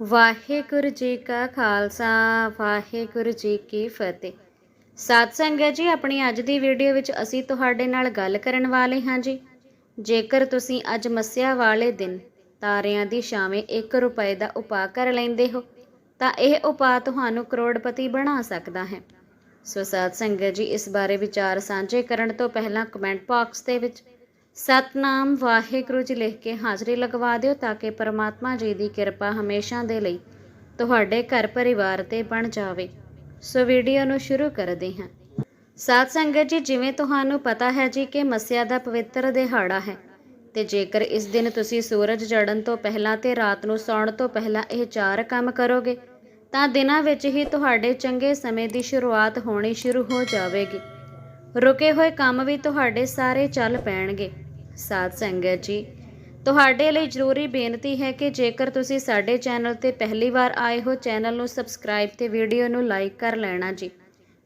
ਵਾਹਿਗੁਰੂ ਜੀ ਕਾ ਖਾਲਸਾ, ਵਾਹਿਗੁਰੂ ਜੀ ਕੀ ਫਤਿਹ। ਸਾਧ ਸੰਗਤ ਜੀ, ਆਪਣੀ ਅੱਜ ਦੀ ਵੀਡੀਓ ਵਿੱਚ ਅਸੀਂ ਤੁਹਾਡੇ ਨਾਲ ਗੱਲ ਕਰਨ ਵਾਲੇ ਹਾਂ ਜੀ। ਜੇਕਰ ਤੁਸੀਂ ਅੱਜ ਮੱਸਿਆ ਵਾਲੇ ਦਿਨ ਤਾਰਿਆਂ ਦੀ ਛਾਵੇਂ 1 ਰੁਪਏ ਦਾ ਉਪਾਅ ਕਰ ਲੈਂਦੇ ਹੋ, ਤਾਂ ਇਹ ਉਪਾਅ ਤੁਹਾਨੂੰ ਕਰੋੜਪਤੀ ਬਣਾ ਸਕਦਾ ਹੈ। ਸੋ ਸਾਧ ਸੰਗਤ ਜੀ, ਇਸ ਬਾਰੇ ਵਿਚਾਰ ਸਾਂਝੇ ਕਰਨ ਤੋਂ ਪਹਿਲਾਂ ਕਮੈਂਟ ਬਾਕਸ ਦੇ ਵਿੱਚ ਸਤਨਾਮ ਵਾਹਿਗੁਰੂ ਜੀ ਲਿਖ ਕੇ ਹਾਜ਼ਰੀ ਲਗਵਾ ਦਿਓ ਤਾਂ ਕਿ ਪਰਮਾਤਮਾ ਜੀ ਦੀ ਕਿਰਪਾ ਹਮੇਸ਼ਾ ਦੇ ਲਈ ਤੁਹਾਡੇ ਘਰ ਪਰਿਵਾਰ ਤੇ ਬਣ ਜਾਵੇ। ਸੋ ਵੀਡੀਓ ਨੂੰ ਸ਼ੁਰੂ ਕਰਦੇ ਹਾਂ। ਸਾਧ ਸੰਗਤ ਜੀ, ਜਿਵੇਂ ਤੁਹਾਨੂੰ ਪਤਾ ਹੈ ਜੀ ਕਿ ਮੱਸਿਆ ਦਾ ਪਵਿੱਤਰ ਦਿਹਾੜਾ ਹੈ ਤੇ ਜੇਕਰ ਇਸ ਦਿਨ ਤੁਸੀਂ ਸੂਰਜ ਚੜ੍ਹਨ ਤੋਂ ਪਹਿਲਾਂ ਤੇ ਰਾਤ ਨੂੰ ਸੌਣ ਤੋਂ ਪਹਿਲਾਂ ਇਹ ਚਾਰ ਕੰਮ ਕਰੋਗੇ, ਤਾਂ ਦਿਨਾਂ ਵਿੱਚ ਹੀ ਤੁਹਾਡੇ ਚੰਗੇ ਸਮੇਂ ਦੀ ਸ਼ੁਰੂਆਤ ਹੋਣੀ ਸ਼ੁਰੂ ਹੋ ਜਾਵੇਗੀ। ਰੁਕੇ ਹੋਏ ਕੰਮ ਵੀ ਤੁਹਾਡੇ ਸਾਰੇ ਚੱਲ ਪੈਣਗੇ। ਸਾਧ ਸੰਗਤ ਜੀ। ਤੁਹਾਡੇ ਲਈ ਜ਼ਰੂਰੀ ਬੇਨਤੀ ਹੈ ਕਿ ਜੇਕਰ ਤੁਸੀਂ ਸਾਡੇ ਚੈਨਲ ਤੇ ਪਹਿਲੀ ਵਾਰ ਆਏ ਹੋ, ਚੈਨਲ ਨੂੰ ਸਬਸਕ੍ਰਾਈਬ ਤੇ ਵੀਡੀਓ ਨੂੰ ਲਾਈਕ ਕਰ ਲੈਣਾ ਜੀ।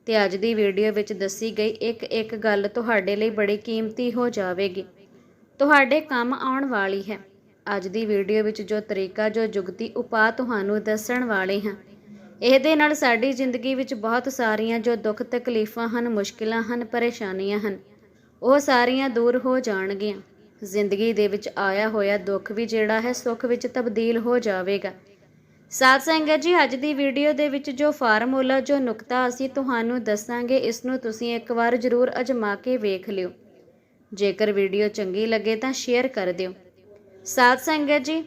ਤੇ ਅੱਜ ਦੀ ਵੀਡੀਓ ਵਿੱਚ ਦੱਸੀ ਗਈ ਇੱਕ ਇੱਕ ਗੱਲ ਤੁਹਾਡੇ ਲਈ ਬੜੀ ਕੀਮਤੀ ਹੋ ਜਾਵੇਗੀ। ਤੁਹਾਡੇ ਕੰਮ ਆਉਣ ਵਾਲੀ ਹੈ। ਅੱਜ ਦੀ ਵੀਡੀਓ ਵਿੱਚ ਜੋ ਤਰੀਕਾ, ਜੋ ਜੁਗਤੀ, ਉਪਾਅ ਤੁਹਾਨੂੰ ਦੱਸਣ ਵਾਲੇ ਹਾਂ। ਇਹਦੇ ਨਾਲ ਸਾਡੀ ਜ਼ਿੰਦਗੀ ਵਿੱਚ ਬਹੁਤ ਸਾਰੀਆਂ ਜੋ ਦੁੱਖ ਤਕਲੀਫਾਂ ਹਨ, ਮੁਸ਼ਕਿਲਾਂ ਹਨ, ਪਰੇਸ਼ਾਨੀਆਂ ਹਨ ਉਹ ਸਾਰੀਆਂ ਦੂਰ ਹੋ ਜਾਣਗੀਆਂ। ਜ਼ਿੰਦਗੀ ਦੇ ਵਿੱਚ ਆਇਆ ਹੋਇਆ ਦੁੱਖ ਵੀ ਜਿਹੜਾ ਹੈ, ਸੁੱਖ ਵਿੱਚ ਤਬਦੀਲ ਹੋ ਜਾਵੇਗਾ। ਸਾਧ ਸੰਗਤ ਜੀ, ਅੱਜ ਦੀ ਵੀਡੀਓ ਦੇ ਵਿੱਚ ਜੋ ਫਾਰਮੂਲਾ, ਜੋ ਨੁਕਤਾ ਅਸੀਂ ਤੁਹਾਨੂੰ ਦੱਸਾਂਗੇ, ਇਸ ਨੂੰ ਤੁਸੀਂ ਇੱਕ ਵਾਰ ਜ਼ਰੂਰ ਅਜਮਾ ਕੇ ਵੇਖ ਲਿਓ। ਜੇਕਰ ਵੀਡੀਓ ਚੰਗੀ ਲੱਗੇ ਤਾਂ ਸ਼ੇਅਰ ਕਰ ਦਿਓ। ਸਾਧ ਸੰਗਤ ਜੀ,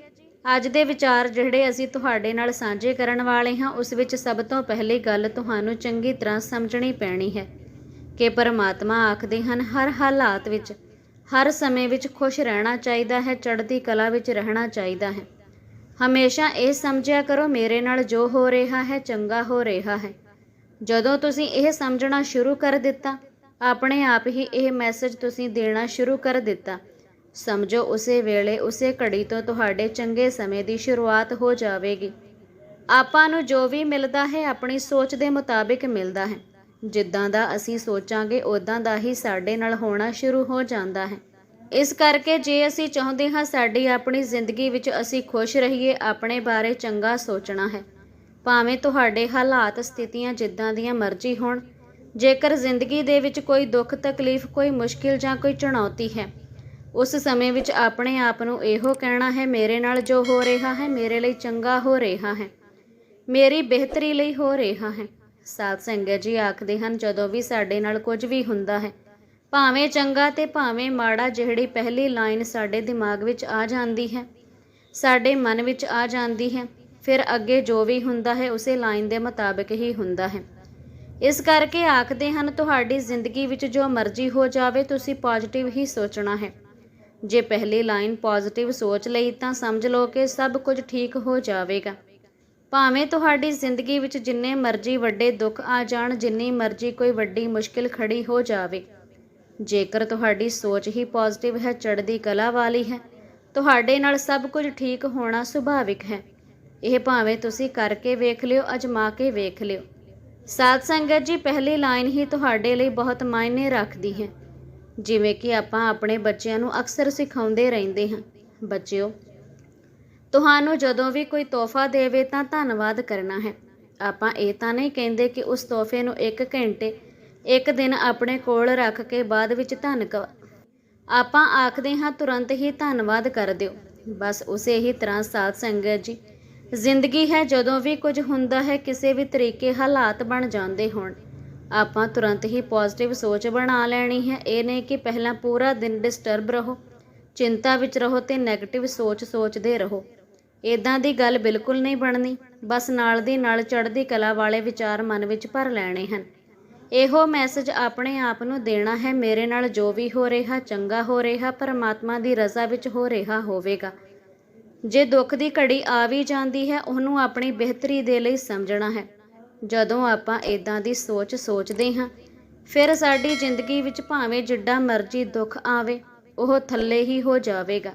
ਅੱਜ ਦੇ ਵਿਚਾਰ ਜਿਹੜੇ ਅਸੀਂ ਤੁਹਾਡੇ ਨਾਲ ਸਾਂਝੇ ਕਰਨ ਵਾਲੇ ਹਾਂ, ਉਸ ਵਿੱਚ ਸਭ ਤੋਂ ਪਹਿਲੀ ਗੱਲ ਤੁਹਾਨੂੰ ਚੰਗੀ ਤਰ੍ਹਾਂ ਸਮਝਣੀ ਪੈਣੀ ਹੈ। ਕਿ ਪਰਮਾਤਮਾ ਆਖਦੇ ਹਨ, ਹਰ ਹਾਲਾਤ ਵਿੱਚ, ਹਰ ਸਮੇਂ ਵਿੱਚ ਖੁਸ਼ ਰਹਿਣਾ ਚਾਹੀਦਾ ਹੈ, ਚੜ੍ਹਦੀ ਕਲਾ ਵਿੱਚ ਰਹਿਣਾ ਚਾਹੀਦਾ ਹੈ। ਹਮੇਸ਼ਾ ਇਹ ਸਮਝਿਆ ਕਰੋ, ਮੇਰੇ ਨਾਲ ਜੋ ਹੋ ਰਿਹਾ ਹੈ, ਚੰਗਾ ਹੋ ਰਿਹਾ ਹੈ। ਜਦੋਂ ਤੁਸੀਂ ਇਹ ਸਮਝਣਾ ਸ਼ੁਰੂ ਕਰ ਦਿੱਤਾ, ਆਪਣੇ ਆਪ ਹੀ ਇਹ ਮੈਸੇਜ ਤੁਸੀਂ ਦੇਣਾ ਸ਼ੁਰੂ ਕਰ ਦਿੱਤਾ, ਸਮਝੋ ਉਸੇ ਵੇਲੇ, ਉਸੇ ਘੜੀ ਤੋਂ ਤੁਹਾਡੇ ਚੰਗੇ ਸਮੇਂ ਦੀ ਸ਼ੁਰੂਆਤ ਹੋ ਜਾਵੇਗੀ। ਆਪਾਂ ਨੂੰ ਜੋ ਵੀ ਮਿਲਦਾ ਹੈ, ਆਪਣੀ ਸੋਚ ਦੇ ਮੁਤਾਬਿਕ ਮਿਲਦਾ ਹੈ। ਜਿੱਦਾਂ ਦਾ ਅਸੀਂ ਸੋਚਾਂਗੇ ਉਦਾਂ ਦਾ ਹੀ ਸਾਡੇ ਨਾਲ ਹੋਣਾ ਸ਼ੁਰੂ ਹੋ ਜਾਂਦਾ ਹੈ। ਇਸ ਕਰਕੇ ਜੇ ਅਸੀਂ ਚਾਹੁੰਦੇ ਹਾਂ ਸਾਡੀ ਆਪਣੀ ਜ਼ਿੰਦਗੀ ਵਿੱਚ ਅਸੀਂ ਖੁਸ਼ ਰਹੀਏ, ਆਪਣੇ ਬਾਰੇ ਚੰਗਾ ਸੋਚਣਾ ਹੈ। ਭਾਵੇਂ ਤੁਹਾਡੇ ਹਾਲਾਤ, ਸਥਿਤੀਆਂ ਜਿੱਦਾਂ ਦੀਆਂ ਮਰਜ਼ੀ ਹੋਣ, ਜੇਕਰ ਜ਼ਿੰਦਗੀ ਦੇ ਵਿੱਚ ਕੋਈ ਦੁੱਖ, ਤਕਲੀਫ, ਕੋਈ ਮੁਸ਼ਕਿਲ ਜਾਂ ਕੋਈ ਚੁਣੌਤੀ ਹੈ, ਉਸ ਸਮੇਂ ਵਿੱਚ ਆਪਣੇ ਆਪ ਨੂੰ ਇਹੋ ਕਹਿਣਾ ਹੈ, ਮੇਰੇ ਨਾਲ ਜੋ ਹੋ ਰਿਹਾ ਹੈ, ਮੇਰੇ ਲਈ ਚੰਗਾ ਹੋ ਰਿਹਾ ਹੈ। ਮੇਰੀ ਬਿਹਤਰੀ ਲਈ ਹੋ ਰਿਹਾ ਹੈ। ਸਾਧ ਸੰਗਤ ਜੀ ਆਖਦੇ ਹਨ, ਜਦੋਂ ਵੀ ਸਾਡੇ ਨਾਲ ਕੁਝ ਵੀ ਹੁੰਦਾ ਹੈ, ਭਾਵੇਂ ਚੰਗਾ ਤੇ ਭਾਵੇਂ ਮਾੜਾ, ਜਿਹੜੀ ਪਹਿਲੀ ਲਾਈਨ ਸਾਡੇ ਦਿਮਾਗ ਵਿੱਚ ਆ ਜਾਂਦੀ ਹੈ, ਸਾਡੇ ਮਨ ਵਿੱਚ ਆ ਜਾਂਦੀ ਹੈ, ਫਿਰ ਅੱਗੇ ਜੋ ਵੀ ਹੁੰਦਾ ਹੈ, ਉਸੇ ਲਾਈਨ ਦੇ ਮੁਤਾਬਕ ਹੀ ਹੁੰਦਾ ਹੈ। ਇਸ ਕਰਕੇ ਆਖਦੇ ਹਨ, ਤੁਹਾਡੀ ਜ਼ਿੰਦਗੀ ਵਿੱਚ ਜੋ ਮਰਜ਼ੀ ਹੋ ਜਾਵੇ, ਤੁਸੀਂ ਪੋਜ਼ਿਟਿਵ ਹੀ ਸੋਚਣਾ ਹੈ। ਜੇ ਪਹਿਲੀ ਲਾਈਨ ਪੋਜ਼ਿਟਿਵ ਸੋਚ ਲਈ, ਤਾਂ ਸਮਝ ਲਓ ਕਿ ਸਭ ਕੁਝ ਠੀਕ ਹੋ ਜਾਵੇਗਾ। ਭਾਵੇਂ ਤੁਹਾਡੀ ਜ਼ਿੰਦਗੀ ਵਿੱਚ ਜਿੰਨੇ ਮਰਜ਼ੀ ਵੱਡੇ ਦੁੱਖ ਆ ਜਾਣ, ਜਿੰਨੀ ਮਰਜ਼ੀ ਕੋਈ ਵੱਡੀ ਮੁਸ਼ਕਿਲ ਖੜੀ ਹੋ ਜਾਵੇ। ਜੇਕਰ ਤੁਹਾਡੀ ਸੋਚ ਹੀ ਪੋਜ਼ਿਟਿਵ ਹੈ, ਚੜ੍ਹਦੀ ਕਲਾ ਵਾਲੀ ਹੈ, ਤੁਹਾਡੇ ਨਾਲ ਸਭ ਕੁਝ ਠੀਕ ਹੋਣਾ ਸੁਭਾਵਿਕ ਹੈ। ਇਹ ਭਾਵੇਂ ਤੁਸੀਂ ਕਰਕੇ ਵੇਖ ਲਿਓ, ਅਜਮਾ ਕੇ ਵੇਖ ਲਿਓ। ਸਾਧ ਸੰਗਤ ਜੀ, ਪਹਿਲੀ ਲਾਈਨ ਹੀ ਤੁਹਾਡੇ ਲਈ ਬਹੁਤ ਮਾਇਨੇ ਰੱਖਦੀ ਹੈ। ਜਿਵੇਂ ਕਿ ਆਪਾਂ ਆਪਣੇ ਬੱਚਿਆਂ ਨੂੰ ਅਕਸਰ ਸਿਖਾਉਂਦੇ ਰਹਿੰਦੇ ਹਾਂ। ਬੱਚਿਓ ਤੁਹਾਨੂੰ ਜਦੋਂ ਵੀ ਕੋਈ ਤੋਹਫਾ ਦੇਵੇ ਤਾਂ ਧੰਨਵਾਦ ਕਰਨਾ ਹੈ। ਆਪਾਂ ਇਹ ਤਾਂ ਨਹੀਂ ਕਹਿੰਦੇ ਕਿ ਉਸ ਤੋਹਫੇ ਨੂੰ 1 ਘੰਟੇ, ਇੱਕ ਦਿਨ ਆਪਣੇ ਕੋਲ ਰੱਖ ਕੇ ਬਾਅਦ ਵਿੱਚ ਧੰਨਕ ਆਪਾਂ ਆਖਦੇ ਹਾਂ, ਤੁਰੰਤ ਹੀ ਧੰਨਵਾਦ ਕਰ ਦਿਓ। ਬਸ ਉਸੇ ਹੀ ਤਰ੍ਹਾਂ ਸਾਧ ਸੰਗਤ ਜੀ। ਜ਼ਿੰਦਗੀ ਹੈ ਜਦੋਂ ਵੀ ਕੁਝ ਹੁੰਦਾ ਹੈ, ਕਿਸੇ ਵੀ ਤਰੀਕੇ ਹਾਲਾਤ ਬਣ ਜਾਂਦੇ ਹੋਣ। ਆਪਾਂ ਤੁਰੰਤ ਹੀ ਪੋਜ਼ਿਟਿਵ ਸੋਚ ਬਣਾ ਲੈਣੀ ਹੈ। ਇਹ ਨਹੀਂ ਕਿ ਪਹਿਲਾਂ ਪੂਰਾ ਦਿਨ ਡਿਸਟਰਬ ਰਹੋ, ਚਿੰਤਾ ਵਿੱਚ ਰਹੋ ਤੇ 네ਗੇਟਿਵ ਸੋਚ ਸੋਚਦੇ ਰਹੋ। ਇਦਾਂ ਦੀ ਗੱਲ ਬਿਲਕੁਲ ਨਹੀਂ ਬਣਨੀ। ਬਸ ਨਾਲ ਦੀ ਨਾਲ ਚੜ੍ਹਦੀ ਕਲਾ ਵਾਲੇ ਵਿਚਾਰ ਮਨ ਵਿੱਚ ਭਰ ਲੈਣੇ ਹਨ। ਇਹੋ ਮੈਸੇਜ ਆਪਣੇ ਆਪ ਨੂੰ ਦੇਣਾ ਹੈ, ਮੇਰੇ ਨਾਲ ਜੋ ਵੀ ਹੋ ਰਿਹਾ, ਚੰਗਾ ਹੋ ਰਿਹਾ, ਪਰਮਾਤਮਾ ਦੀ ਰਜ਼ਾ ਵਿੱਚ ਹੋ ਰਿਹਾ ਹੋਵੇਗਾ। ਜੇ ਦੁੱਖ ਦੀ ਘੜੀ ਆ ਵੀ ਜਾਂਦੀ ਹੈ, ਉਹਨੂੰ ਆਪਣੀ ਬਿਹਤਰੀ ਦੇ ਲਈ ਸਮਝਣਾ ਹੈ। ਜਦੋਂ ਆਪਾਂ ਇਦਾਂ ਦੀ ਸੋਚ ਸੋਚਦੇ ਹਾਂ, ਫਿਰ ਸਾਡੀ ਜ਼ਿੰਦਗੀ ਵਿੱਚ ਭਾਵੇਂ ਜਿੱਡਾ ਮਰਜ਼ੀ ਦੁੱਖ ਆਵੇ, ਉਹ ਥੱਲੇ ਹੀ ਹੋ ਜਾਵੇਗਾ।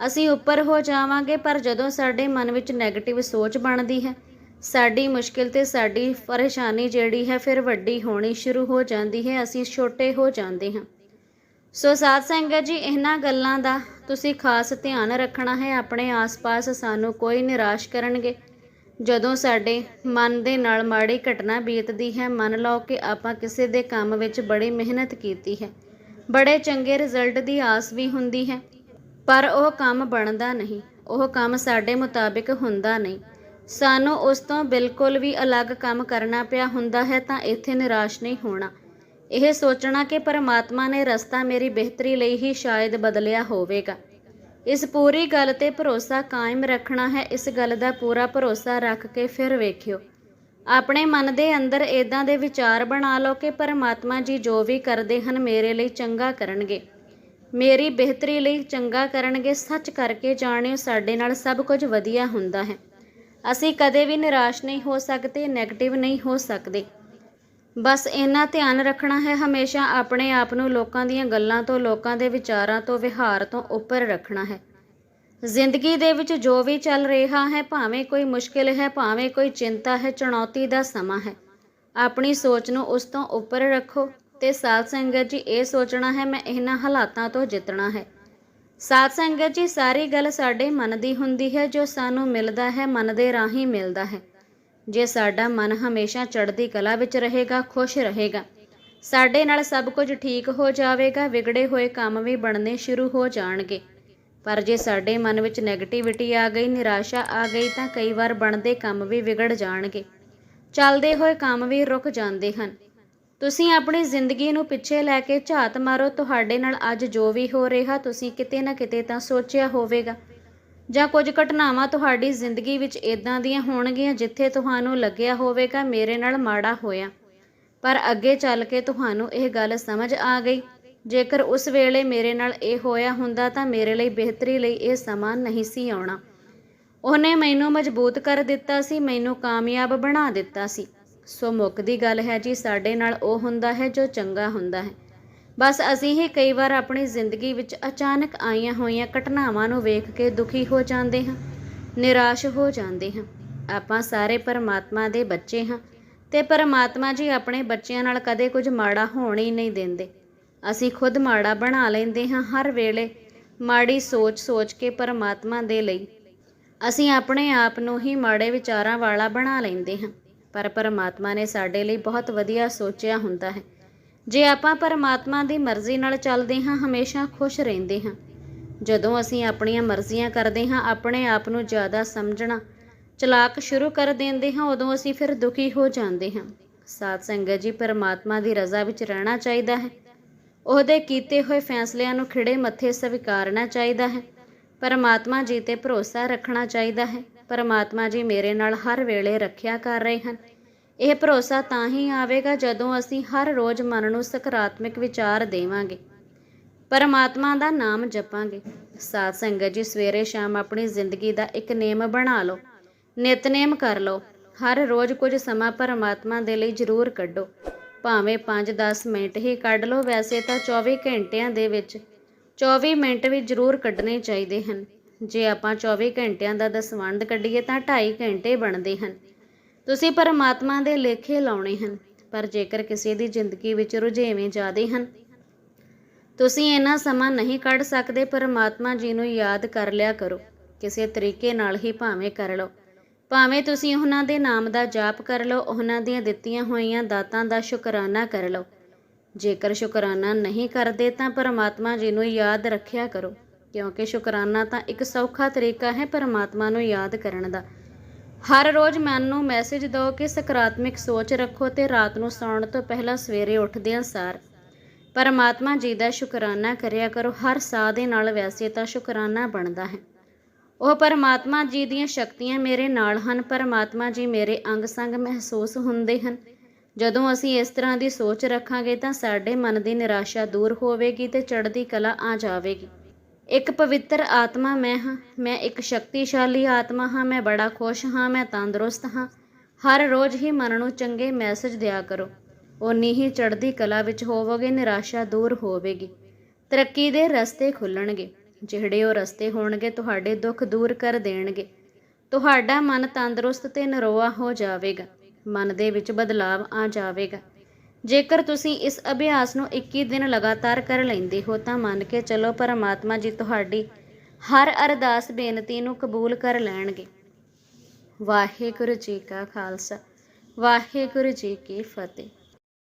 ਅਸੀਂ ਉੱਪਰ ਹੋ ਜਾਵਾਂਗੇ, ਪਰ ਜਦੋਂ ਸਾਡੇ ਮਨ ਵਿੱਚ 네ਗੇਟਿਵ ਸੋਚ ਬਣਦੀ ਹੈ, ਸਾਡੀ ਮੁਸ਼ਕਿਲ ਤੇ ਸਾਡੀ ਪਰੇਸ਼ਾਨੀ ਜਿਹੜੀ ਹੈ, ਫਿਰ ਵੱਡੀ ਹੋਣੀ ਸ਼ੁਰੂ ਹੋ ਜਾਂਦੀ ਹੈ, ਅਸੀਂ ਛੋਟੇ ਹੋ ਜਾਂਦੇ ਹਾਂ। ਸੋ ਸਾਧ ਸੰਗਤ ਜੀ, ਇਹਨਾਂ ਗੱਲਾਂ ਦਾ ਤੁਸੀਂ ਖਾਸ ਧਿਆਨ ਰੱਖਣਾ ਹੈ, ਆਪਣੇ ਆਸ-ਪਾਸ ਸਾਨੂੰ ਕੋਈ ਨਿਰਾਸ਼ ਕਰਨਗੇ। ਜਦੋਂ ਸਾਡੇ ਮਨ ਦੇ ਨਾਲ ਮਾੜੀ ਘਟਨਾ ਬੀਤਦੀ ਹੈ, ਮੰਨ ਲਓ ਕਿ ਆਪਾਂ ਕਿਸੇ ਦੇ ਕੰਮ ਵਿੱਚ ਬੜੀ ਮਿਹਨਤ ਕੀਤੀ ਹੈ, ਬੜੇ ਚੰਗੇ ਰਿਜ਼ਲਟ ਦੀ ਆਸ ਵੀ ਹੁੰਦੀ ਹੈ ਪਰ ਉਹ ਕੰਮ ਬਣਦਾ ਨਹੀਂ, ਉਹ ਕੰਮ ਸਾਡੇ ਮੁਤਾਬਿਕ ਹੁੰਦਾ ਨਹੀਂ। ਸਾਨੂੰ ਉਸ ਤੋਂ ਬਿਲਕੁਲ ਵੀ ਅਲੱਗ ਕੰਮ ਕਰਨਾ ਪਿਆ ਹੁੰਦਾ ਹੈ ਤਾਂ ਇੱਥੇ ਨਿਰਾਸ਼ ਨਹੀਂ ਹੋਣਾ। ਇਹ ਸੋਚਣਾ ਕਿ ਪਰਮਾਤਮਾ ਨੇ ਰਸਤਾ ਮੇਰੀ ਬਿਹਤਰੀ ਲਈ ਹੀ ਸ਼ਾਇਦ ਬਦਲਿਆ ਹੋਵੇਗਾ। ਇਸ ਪੂਰੀ ਗੱਲ ਤੇ ਭਰੋਸਾ ਕਾਇਮ ਰੱਖਣਾ ਹੈ, ਇਸ ਗੱਲ ਦਾ ਪੂਰਾ ਭਰੋਸਾ ਰੱਖ ਕੇ ਫਿਰ ਵੇਖਿਓ। ਆਪਣੇ ਮਨ ਦੇ ਅੰਦਰ ਇਦਾਂ ਦੇ ਵਿਚਾਰ ਬਣਾ ਲਓ ਕਿ ਪਰਮਾਤਮਾ ਜੀ ਜੋ ਵੀ ਕਰਦੇ ਹਨ ਮੇਰੇ ਲਈ ਚੰਗਾ ਕਰਨਗੇ। ਮੇਰੀ ਬਿਹਤਰੀ ਲਈ ਚੰਗਾ ਕਰਨਗੇ, ਸੱਚ ਕਰਕੇ ਜਾਣਿਓ, ਸਾਡੇ ਨਾਲ ਸਭ ਕੁਝ ਵਧੀਆ ਹੁੰਦਾ ਹੈ। ਅਸੀਂ ਕਦੇ ਵੀ ਨਿਰਾਸ਼ ਨਹੀਂ ਹੋ ਸਕਦੇ 네ਗੇਟਿਵ ਨਹੀਂ ਹੋ ਸਕਦੇ। ਬਸ ਇੰਨਾ ਧਿਆਨ ਰੱਖਣਾ ਹੈ, ਹਮੇਸ਼ਾ ਆਪਣੇ ਆਪ ਨੂੰ ਲੋਕਾਂ ਦੀਆਂ ਗੱਲਾਂ ਤੋਂ, ਲੋਕਾਂ ਦੇ ਵਿਚਾਰਾਂ ਤੋਂ, ਵਿਹਾਰ ਤੋਂ ਉੱਪਰ ਰੱਖਣਾ ਹੈ। ਜ਼ਿੰਦਗੀ ਦੇ ਵਿੱਚ ਜੋ ਵੀ ਚੱਲ ਰਿਹਾ ਹੈ, ਭਾਵੇਂ ਕੋਈ ਮੁਸ਼ਕਿਲ ਹੈ, ਭਾਵੇਂ ਕੋਈ ਚਿੰਤਾ ਹੈ, ਚੁਣੌਤੀ ਦਾ ਸਮਾਂ ਹੈ। ਆਪਣੀ ਸੋਚ ਨੂੰ ਉਸ ਤੋਂ ਉੱਪਰ ਰੱਖੋ। ਤੇ ਸਾਧ ਸੰਗਤ ਜੀ, ਇਹ ਸੋਚਣਾ ਹੈ, ਮੈਂ ਇਹਨਾਂ ਹਾਲਾਤਾਂ ਤੋਂ ਜਿੱਤਣਾ ਹੈ। ਸਾਧ ਸੰਗਤ ਜੀ, ਸਾਰੀ ਗੱਲ ਸਾਡੇ ਮਨ ਦੀ ਹੁੰਦੀ ਹੈ, ਜੋ ਸਾਨੂੰ ਮਿਲਦਾ ਹੈ, ਮਨ ਦੇ ਰਾਹੀਂ ਮਿਲਦਾ ਹੈ। ਜੇ ਸਾਡਾ ਮਨ ਹਮੇਸ਼ਾ ਚੜ੍ਹਦੀ ਕਲਾ ਵਿੱਚ ਰਹੇਗਾ, ਖੁਸ਼ ਰਹੇਗਾ, ਸਾਡੇ ਨਾਲ ਸਭ ਕੁਝ ਠੀਕ ਹੋ ਜਾਵੇਗਾ, ਵਿਗੜੇ ਹੋਏ ਕੰਮ ਵੀ ਬਣਨੇ ਸ਼ੁਰੂ ਹੋ ਜਾਣਗੇ। ਪਰ ਜੇ ਸਾਡੇ ਮਨ ਵਿੱਚ ਨੈਗੇਟਿਵਿਟੀ ਆ ਗਈ, ਨਿਰਾਸ਼ਾ ਆ ਗਈ, ਤਾਂ ਕਈ ਵਾਰ ਬਣਦੇ ਕੰਮ ਵੀ ਵਿਗੜ ਜਾਣਗੇ। ਚੱਲਦੇ ਹੋਏ ਕੰਮ ਵੀ ਰੁਕ ਜਾਂਦੇ ਹਨ। ਤੁਸੀਂ ਆਪਣੀ ਜ਼ਿੰਦਗੀ ਨੂੰ ਪਿੱਛੇ ਲੈ ਕੇ ਝਾਤ ਮਾਰੋ, ਤੁਹਾਡੇ ਨਾਲ ਅੱਜ ਜੋ ਵੀ ਹੋ ਰਿਹਾ, ਤੁਸੀਂ ਕਿਤੇ ਨਾ ਕਿਤੇ ਤਾਂ ਸੋਚਿਆ ਹੋਵੇਗਾ। ਜਾਂ ਕੁਝ ਘਟਨਾਵਾਂ ਤੁਹਾਡੀ ਜ਼ਿੰਦਗੀ ਵਿੱਚ ਇਦਾਂ ਦੀਆਂ ਹੋਣਗੀਆਂ ਜਿੱਥੇ ਤੁਹਾਨੂੰ ਲੱਗਿਆ ਹੋਵੇਗਾ, ਮੇਰੇ ਨਾਲ ਮਾੜਾ ਹੋਇਆ। ਪਰ ਅੱਗੇ ਚੱਲ ਕੇ ਤੁਹਾਨੂੰ ਇਹ ਗੱਲ ਸਮਝ ਆ ਗਈ। ਜੇਕਰ ਉਸ ਵੇਲੇ ਮੇਰੇ ਨਾਲ ਇਹ ਹੋਇਆ ਹੁੰਦਾ ਤਾਂ ਮੇਰੇ ਲਈ ਬਿਹਤਰੀ ਲਈ ਇਹ ਸਮਾਂ ਨਹੀਂ ਸੀ ਆਉਣਾ। ਉਹਨੇ ਮੈਨੂੰ ਮਜ਼ਬੂਤ ਕਰ ਦਿੱਤਾ ਸੀ, ਮੈਨੂੰ ਕਾਮਯਾਬ ਬਣਾ ਦਿੱਤਾ ਸੀ। ਸੋ ਮੁੱਕਦੀ ਗੱਲ ਹੈ ਜੀ, ਸਾਡੇ ਨਾਲ ਉਹ ਹੁੰਦਾ ਹੈ ਜੋ ਚੰਗਾ ਹੁੰਦਾ ਹੈ। ਬਸ ਅਸੀਂ ਹੀ ਕਈ ਵਾਰ ਆਪਣੀ ਜ਼ਿੰਦਗੀ ਵਿੱਚ ਅਚਾਨਕ ਆਈਆਂ ਹੋਈਆਂ ਘਟਨਾਵਾਂ ਨੂੰ ਵੇਖ ਕੇ ਦੁਖੀ ਹੋ ਜਾਂਦੇ ਹਾਂ, ਨਿਰਾਸ਼ ਹੋ ਜਾਂਦੇ ਹਾਂ। ਆਪਾਂ ਸਾਰੇ ਪਰਮਾਤਮਾ ਦੇ ਬੱਚੇ ਹਾਂ ਤੇ ਪਰਮਾਤਮਾ ਜੀ ਆਪਣੇ ਬੱਚਿਆਂ ਨਾਲ ਕਦੇ ਕੁਝ ਮਾੜਾ ਹੋਣ ਹੀ ਨਹੀਂ ਦਿੰਦੇ। ਅਸੀਂ ਖੁਦ ਮਾੜਾ ਬਣਾ ਲੈਂਦੇ ਹਾਂ ਹਰ ਵੇਲੇ, ਮਾੜੀ ਸੋਚ ਸੋਚ ਕੇ ਪਰਮਾਤਮਾ ਦੇ ਲਈ। ਅਸੀਂ ਆਪਣੇ ਆਪ ਨੂੰ ਹੀ ਮਾੜੇ ਵਿਚਾਰਾਂ ਵਾਲਾ ਬਣਾ ਲੈਂਦੇ ਹਾਂ। ਪਰ ਪਰਮਾਤਮਾ ਨੇ ਸਾਡੇ ਲਈ ਬਹੁਤ ਵਧੀਆ ਸੋਚਿਆ ਹੁੰਦਾ ਹੈ। ਜੇ ਆਪਾਂ ਪਰਮਾਤਮਾ ਦੀ ਮਰਜ਼ੀ ਨਾਲ ਚੱਲਦੇ ਹਾਂ, ਹਮੇਸ਼ਾ ਖੁਸ਼ ਰਹਿੰਦੇ ਹਾਂ। ਜਦੋਂ ਅਸੀਂ ਆਪਣੀਆਂ ਮਰਜ਼ੀਆਂ ਕਰਦੇ ਹਾਂ, ਆਪਣੇ ਆਪ ਨੂੰ ਜ਼ਿਆਦਾ ਸਮਝਣਾ, ਚਲਾਕ ਸ਼ੁਰੂ ਕਰ ਦਿੰਦੇ ਹਾਂ, ਉਦੋਂ ਅਸੀਂ ਫਿਰ ਦੁਖੀ ਹੋ ਜਾਂਦੇ ਹਾਂ। ਸਾਧ ਸੰਗਤ ਜੀ, ਪਰਮਾਤਮਾ ਦੀ ਰਜ਼ਾ ਵਿੱਚ ਰਹਿਣਾ ਚਾਹੀਦਾ ਹੈ। ਉਹਦੇ ਕੀਤੇ ਹੋਏ ਫੈਸਲਿਆਂ ਨੂੰ ਖਿੜੇ ਮੱਥੇ ਸਵੀਕਾਰਨਾ ਚਾਹੀਦਾ ਹੈ। ਪਰਮਾਤਮਾ ਜੀ ਤੇ ਭਰੋਸਾ ਰੱਖਣਾ ਚਾਹੀਦਾ ਹੈ। ਪਰਮਾਤਮਾ ਜੀ ਮੇਰੇ ਨਾਲ ਹਰ ਵੇਲੇ ਰੱਖਿਆ ਕਰ ਰਹੇ ਹਨ। ਇਹ ਭਰੋਸਾ ਤਾਂ ਹੀ ਆਵੇਗਾ ਜਦੋਂ ਅਸੀਂ ਹਰ ਰੋਜ਼ ਮਨ ਨੂੰ ਸਕਾਰਾਤਮਕ ਵਿਚਾਰ ਦੇਵਾਂਗੇ। ਪਰਮਾਤਮਾ ਦਾ ਨਾਮ ਜਪਾਂਗੇ। ਸਾਧ ਸੰਗਤ ਜੀ, ਸਵੇਰੇ ਸ਼ਾਮ ਆਪਣੀ ਜ਼ਿੰਦਗੀ ਦਾ ਇੱਕ ਨੇਮ ਬਣਾ ਲਓ। ਨਿਤਨੇਮ ਕਰ ਲਓ। ਹਰ ਰੋਜ਼ ਕੁਝ ਸਮਾਂ ਪਰਮਾਤਮਾ ਦੇ ਲਈ ਜ਼ਰੂਰ ਕੱਢੋ। ਭਾਵੇਂ 5-10 ਮਿੰਟ ਹੀ ਕੱਢ ਲਓ, ਵੈਸੇ ਤਾਂ 24 ਘੰਟਿਆਂ ਦੇ ਵਿੱਚ 24 ਮਿੰਟ ਵੀ ਜ਼ਰੂਰ ਕੱਢਣੇ ਚਾਹੀਦੇ ਹਨ। ਜੇ ਆਪਾਂ 24 ਘੰਟਿਆਂ ਦਾ ਦਸਵੰਧ ਕੱਢੀਏ ਤਾਂ 2.5 ਘੰਟੇ ਬਣਦੇ ਹਨ। ਤੁਸੀਂ ਪਰਮਾਤਮਾ ਦੇ ਲੇਖੇ ਲਾਉਣੇ ਹਨ, ਪਰ ਜੇਕਰ ਕਿਸੇ ਦੀ ਜ਼ਿੰਦਗੀ ਵਿੱਚ ਰੁਝੇਵੇਂ ਜ਼ਿਆਦੇ ਹਨ, ਤੁਸੀਂ ਇੰਨਾ ਸਮਾਂ ਨਹੀਂ ਕੱਢ ਸਕਦੇ, ਪਰਮਾਤਮਾ ਜੀ ਨੂੰ ਯਾਦ ਕਰ ਲਿਆ ਕਰੋ। ਕਿਸੇ ਤਰੀਕੇ ਨਾਲ ਹੀ ਭਾਵੇਂ ਕਰ ਲਓ। ਭਾਵੇਂ ਤੁਸੀਂ ਉਹਨਾਂ ਦੇ ਨਾਮ ਦਾ ਜਾਪ ਕਰ ਲਓ, ਉਹਨਾਂ ਦੀਆਂ ਦਿੱਤੀਆਂ ਹੋਈਆਂ ਦਾਤਾਂ ਦਾ ਸ਼ੁਕਰਾਨਾ ਕਰ ਲਓ। ਜੇਕਰ ਸ਼ੁਕਰਾਨਾ ਨਹੀਂ ਕਰਦੇ ਤਾਂ ਪਰਮਾਤਮਾ ਜੀ ਨੂੰ ਯਾਦ ਰੱਖਿਆ ਕਰੋ। ਕਿਉਂਕਿ ਸ਼ੁਕਰਾਨਾ ਤਾਂ ਇੱਕ ਸੌਖਾ ਤਰੀਕਾ ਹੈ ਪਰਮਾਤਮਾ ਨੂੰ ਯਾਦ ਕਰਨ ਦਾ। ਹਰ ਰੋਜ਼ ਮਨ ਨੂੰ ਮੈਸੇਜ ਦਿਓ ਕਿ ਸਕਾਰਾਤਮਕ ਸੋਚ ਰੱਖੋ ਤੇ ਰਾਤ ਨੂੰ ਸੌਣ ਤੋਂ ਪਹਿਲਾਂ ਸਵੇਰੇ ਉੱਠਦਿਆਂ ਸਾਰ। ਪਰਮਾਤਮਾ ਜੀ ਦਾ ਸ਼ੁਕਰਾਨਾ ਕਰਿਆ ਕਰੋ, ਹਰ ਸਾਹ ਦੇ ਨਾਲ ਵੈਸੇ ਤਾਂ ਸ਼ੁਕਰਾਨਾ ਬਣਦਾ ਹੈ। ਉਹ ਪਰਮਾਤਮਾ ਜੀ ਦੀਆਂ ਸ਼ਕਤੀਆਂ ਮੇਰੇ ਨਾਲ ਹਨ, ਪਰਮਾਤਮਾ ਜੀ ਮੇਰੇ ਅੰਗ ਸੰਗ ਮਹਿਸੂਸ ਹੁੰਦੇ ਹਨ। ਜਦੋਂ ਅਸੀਂ ਇਸ ਤਰ੍ਹਾਂ ਦੀ ਸੋਚ ਰੱਖਾਂਗੇ ਤਾਂ ਸਾਡੇ ਮਨ ਦੀ ਨਿਰਾਸ਼ਾ ਦੂਰ ਹੋਵੇਗੀ ਤੇ ਚੜ੍ਹਦੀ ਕਲਾ ਆ ਜਾਵੇਗੀ। ਇੱਕ ਪਵਿੱਤਰ ਆਤਮਾ ਮੈਂ ਹਾਂ, ਮੈਂ ਇੱਕ ਸ਼ਕਤੀਸ਼ਾਲੀ ਆਤਮਾ ਹਾਂ, ਮੈਂ ਬੜਾ ਖੁਸ਼ ਹਾਂ, ਮੈਂ ਤੰਦਰੁਸਤ ਹਾਂ। ਹਰ ਰੋਜ਼ ਹੀ ਮਨ ਨੂੰ ਚੰਗੇ ਮੈਸੇਜ ਦਿਆ ਕਰੋ। ਉਨੀ ਹੀ ਚੜ੍ਹਦੀ ਕਲਾ ਵਿੱਚ ਹੋਵੋਗੇ, ਨਿਰਾਸ਼ਾ ਦੂਰ ਹੋਵੇਗੀ। ਤਰੱਕੀ ਦੇ ਰਸਤੇ ਖੁੱਲਣਗੇ। ਜਿਹੜੇ ਉਹ ਰਸਤੇ ਹੋਣਗੇ, ਤੁਹਾਡੇ ਦੁੱਖ ਦੂਰ ਕਰ ਦੇਣਗੇ। ਤੁਹਾਡਾ ਮਨ ਤੰਦਰੁਸਤ ਤੇ ਨਰੋਆ ਹੋ ਜਾਵੇਗਾ। ਮਨ ਦੇ ਵਿੱਚ ਬਦਲਾਵ ਆ ਜਾਵੇਗਾ। ਜੇਕਰ ਤੁਸੀਂ ਇਸ ਅਭਿਆਸ ਨੂੰ 21 ਦਿਨ ਲਗਾਤਾਰ ਕਰ ਲੈਂਦੇ ਹੋ ਤਾਂ ਮੰਨ ਕੇ ਚੱਲੋ ਪਰਮਾਤਮਾ ਜੀ ਤੁਹਾਡੀ ਹਰ ਅਰਦਾਸ ਬੇਨਤੀ ਨੂੰ ਕਬੂਲ ਕਰ ਲੈਣਗੇ। ਵਾਹਿਗੁਰੂ ਜੀ ਕਾ ਖਾਲਸਾ, ਵਾਹਿਗੁਰੂ ਜੀ ਕੀ ਫਤਿਹ।